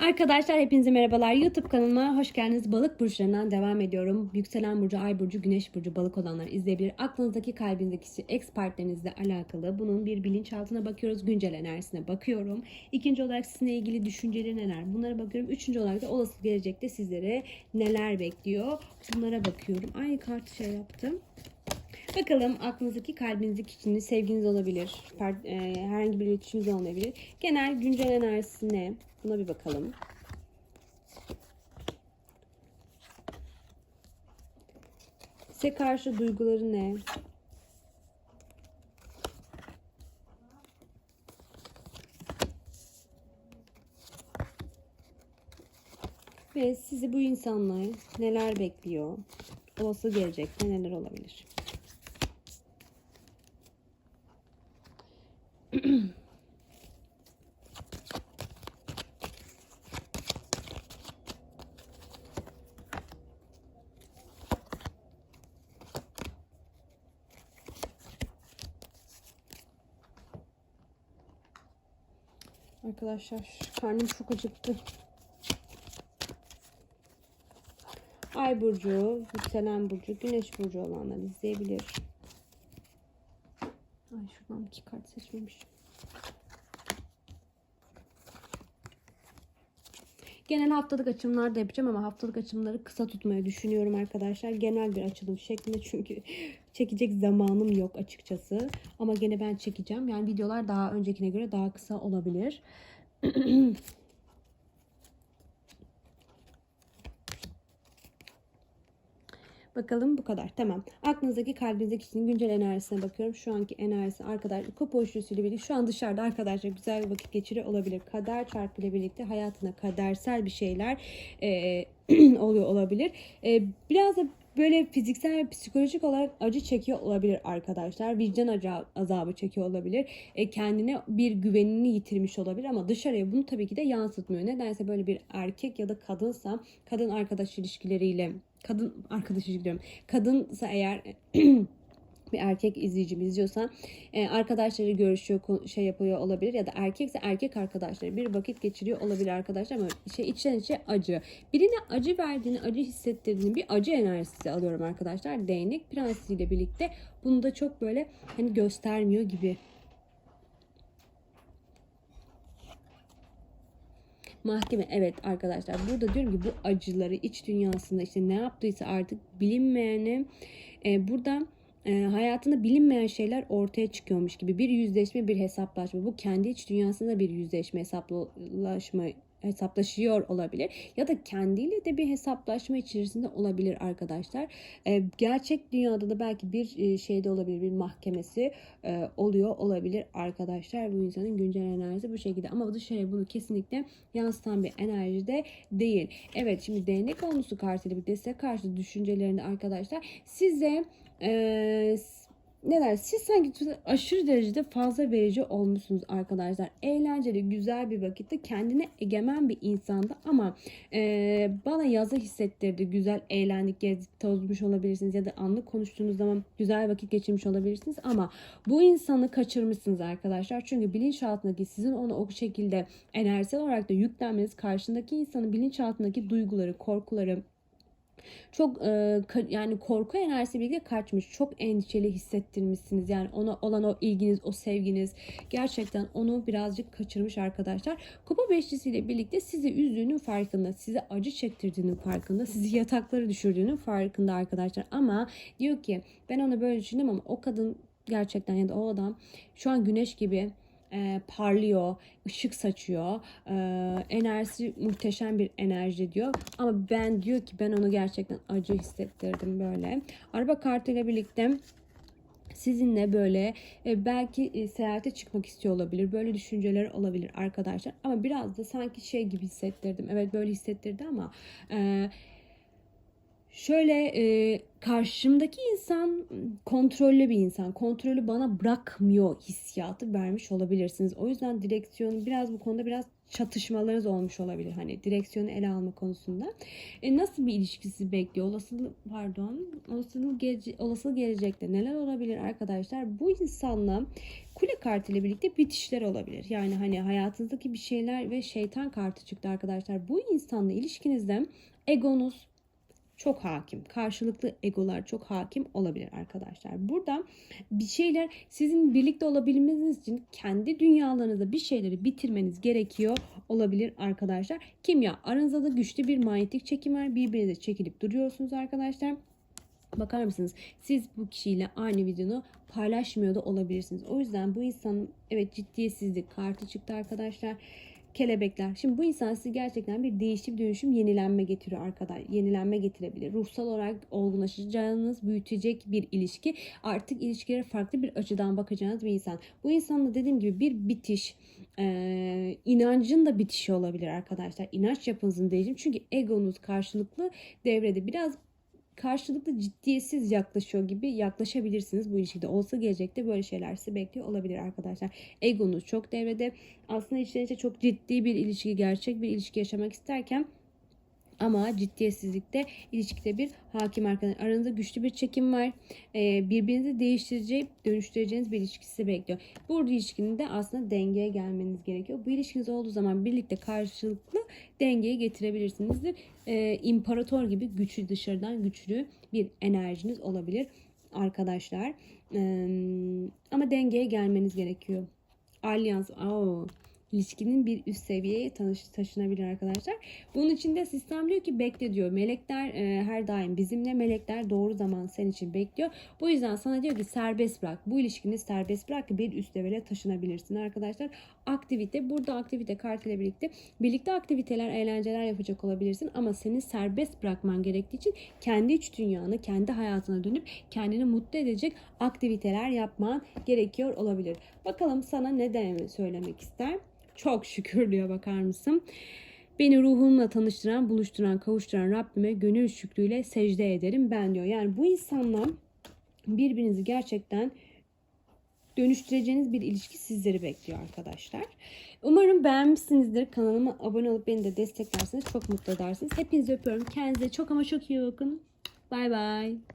Arkadaşlar hepinize merhabalar. YouTube kanalıma hoş geldiniz. Balık burçlarından devam ediyorum. Yükselen burcu, ay burcu, güneş burcu, balık olanlar izleyebilir. Aklınızdaki, kalbinizdeki kişi ex partnerinizle alakalı. Bunun bir bilinçaltına bakıyoruz. Güncel enerjisine bakıyorum. İkinci olarak sizinle ilgili düşünceleri neler? Bunlara bakıyorum. Üçüncü olarak da olası gelecekte sizlere neler bekliyor? Bunlara bakıyorum. Aynı kartı şey yaptım. Bakalım aklınızdaki kalbinizdeki kişinin sevginiz olabilir. E, herhangi bir iletişiminiz olmayabilir. Genel güncel enerjisi ne? Buna bir bakalım. Size karşı duyguları ne? Ve sizi bu insanlar neler bekliyor? Olası gelecekte neler olabilir? Arkadaşlar karnım çok acıktı. Ay burcu, yükselen burcu, güneş burcu olanlar izleyebilir. Ay şuradan iki kart seçmemişim. Genel haftalık açılımlar da yapacağım ama haftalık açılımları kısa tutmayı düşünüyorum arkadaşlar. Genel bir açılım şeklinde çünkü çekecek zamanım yok açıkçası. Ama gene ben çekeceğim. Yani videolar daha öncekine göre daha kısa olabilir. Bakalım bu kadar. Tamam. Aklınızdaki kalbinizdeki kişinin güncel enerjisine bakıyorum. Şu anki enerjisi arkadaş kupa üçlüsüyle birlikte şu an dışarıda arkadaşlar güzel bir vakit geçiriyor olabilir. Kader çarkıyla birlikte hayatına kadersel bir şeyler e, oluyor olabilir. E, biraz da böyle fiziksel ve psikolojik olarak acı çekiyor olabilir arkadaşlar. Vicdan acı, azabı çekiyor olabilir. E, kendine bir güvenini yitirmiş olabilir ama dışarıya bunu tabii ki de yansıtmıyor. Nedense böyle bir erkek ya da kadınsa kadın arkadaş ilişkileriyle kadın arkadaş ilişkilerim kadınsa eğer bir erkek izleyicim izliyorsan e, arkadaşları görüşüyor şey yapıyor olabilir ya da erkekse erkek arkadaşları bir vakit geçiriyor olabilir arkadaşlar ama şey içten içe acı. Birine acı verdiğini, acı hissettirdiğini bir acı enerjisi alıyorum arkadaşlar. Değnek prensiyle birlikte bunu da çok böyle hani göstermiyor gibi. Mahkeme evet arkadaşlar burada diyorum ki bu acıları iç dünyasında işte ne yaptıysa artık bilinmeyeni e, burada e, hayatında bilinmeyen şeyler ortaya çıkıyormuş gibi bir yüzleşme bir hesaplaşma. Bu kendi iç dünyasında bir yüzleşme hesaplaşma hesaplaşıyor olabilir ya da kendiyle de bir hesaplaşma içerisinde olabilir arkadaşlar. E, gerçek dünyada da belki bir e, şeyde olabilir bir mahkemesi e, oluyor olabilir arkadaşlar. Bu insanın güncel enerjisi bu şekilde ama dışarıya bunu kesinlikle yansıtan bir enerji de değil. Evet şimdi değnek olmuşsu kartıyla bir size karşı düşüncelerinde arkadaşlar size e, ne der? Siz sanki aşırı derecede fazla verici olmuşsunuz arkadaşlar. Eğlenceli, güzel bir vakitte kendine egemen bir insandı ama e, bana yazı hissettirdi. Güzel eğlendik, gezdik, tozmuş olabilirsiniz ya da anlık konuştuğunuz zaman güzel vakit geçirmiş olabilirsiniz ama bu insanı kaçırmışsınız arkadaşlar. Çünkü bilinçaltındaki sizin onu o şekilde enerjisel olarak da yüklenmeniz karşındaki insanın bilinçaltındaki duyguları, korkuları, çok e, yani korku enerjisi birlikte kaçmış. Çok endişeli hissettirmişsiniz. Yani ona olan o ilginiz, o sevginiz gerçekten onu birazcık kaçırmış arkadaşlar. Kupa beşlisiyle birlikte sizi üzdüğünün farkında, size acı çektirdiğinin farkında, sizi yatakları düşürdüğünün farkında arkadaşlar. Ama diyor ki ben onu böyle düşündüm ama o kadın gerçekten ya da o adam şu an güneş gibi e, parlıyor, ışık saçıyor. E, enerjisi muhteşem bir enerji diyor. Ama ben diyor ki ben onu gerçekten acı hissettirdim böyle. Araba kartıyla birlikte sizinle böyle e, belki e, seyahate çıkmak istiyor olabilir. Böyle düşünceler olabilir arkadaşlar. Ama biraz da sanki şey gibi hissettirdim. Evet böyle hissettirdi ama e, şöyle e, karşımdaki insan kontrollü bir insan. Kontrolü bana bırakmıyor hissiyatı vermiş olabilirsiniz. O yüzden direksiyonu biraz bu konuda biraz çatışmalarınız olmuş olabilir. Hani direksiyonu ele alma konusunda. E, nasıl bir ilişkisi bekliyor? Olasılık pardon. Olasılık, gelece- olasılık gelecekte neler olabilir arkadaşlar? Bu insanla kule kartı ile birlikte bitişler olabilir. Yani hani hayatınızdaki bir şeyler ve şeytan kartı çıktı arkadaşlar. Bu insanla ilişkinizde egonuz çok hakim. Karşılıklı egolar çok hakim olabilir arkadaşlar. Burada bir şeyler sizin birlikte olabilmeniz için kendi dünyalarınızda bir şeyleri bitirmeniz gerekiyor olabilir arkadaşlar. Kimya aranızda da güçlü bir manyetik çekim var. Birbirinize çekilip duruyorsunuz arkadaşlar. Bakar mısınız? Siz bu kişiyle aynı videonu paylaşmıyor da olabilirsiniz. O yüzden bu insanın evet ciddiyetsizlik kartı çıktı arkadaşlar. Kelebekler. Şimdi bu insan sizi gerçekten bir değişim, dönüşüm, yenilenme getiriyor arkadaşlar. Yenilenme getirebilir. Ruhsal olarak olgunlaşacağınız, büyütecek bir ilişki. Artık ilişkilere farklı bir açıdan bakacağınız bir insan. Bu insanla dediğim gibi bir bitiş, e, inancın da bitişi olabilir arkadaşlar. İnanç yapınızın değişimi. Çünkü egonuz karşılıklı devrede. Biraz karşılıklı ciddiyetsiz yaklaşıyor gibi yaklaşabilirsiniz bu ilişkide. Olsa gelecekte böyle şeyler sizi bekliyor olabilir arkadaşlar. Egonuz çok devrede. Aslında içten içe çok ciddi bir ilişki, gerçek bir ilişki yaşamak isterken ama ciddiyetsizlikte ilişkide bir hakim arkadaş. Aranızda güçlü bir çekim var. Ee, birbirinizi değiştirecek, dönüştüreceğiniz bir ilişki sizi bekliyor. Bu ilişkinin de aslında dengeye gelmeniz gerekiyor. Bu ilişkiniz olduğu zaman birlikte karşılıklı dengeye getirebilirsinizdir. Ee, imparator gibi güçlü dışarıdan güçlü bir enerjiniz olabilir arkadaşlar. Ee, ama dengeye gelmeniz gerekiyor. Alyans, oh, ilişkinin bir üst seviyeye taşınabilir arkadaşlar. Bunun için de sistem diyor ki bekle diyor. Melekler e, her daim bizimle. Melekler doğru zaman senin için bekliyor. Bu yüzden sana diyor ki serbest bırak. Bu ilişkini serbest bırak ki bir üst seviyeye taşınabilirsin arkadaşlar. Aktivite burada aktivite kartıyla birlikte birlikte aktiviteler, eğlenceler yapacak olabilirsin ama seni serbest bırakman gerektiği için kendi iç dünyanı, kendi hayatına dönüp kendini mutlu edecek aktiviteler yapman gerekiyor olabilir. Bakalım sana ne söylemek ister? Çok şükür diyor bakar mısın? Beni ruhumla tanıştıran, buluşturan, kavuşturan Rabbime gönül şükrüyle secde ederim ben diyor. Yani bu insanla birbirinizi gerçekten dönüştüreceğiniz bir ilişki sizleri bekliyor arkadaşlar. Umarım beğenmişsinizdir. Kanalıma abone olup beni de desteklerseniz çok mutlu edersiniz. Hepinizi öpüyorum. Kendinize çok ama çok iyi bakın. Bay bay.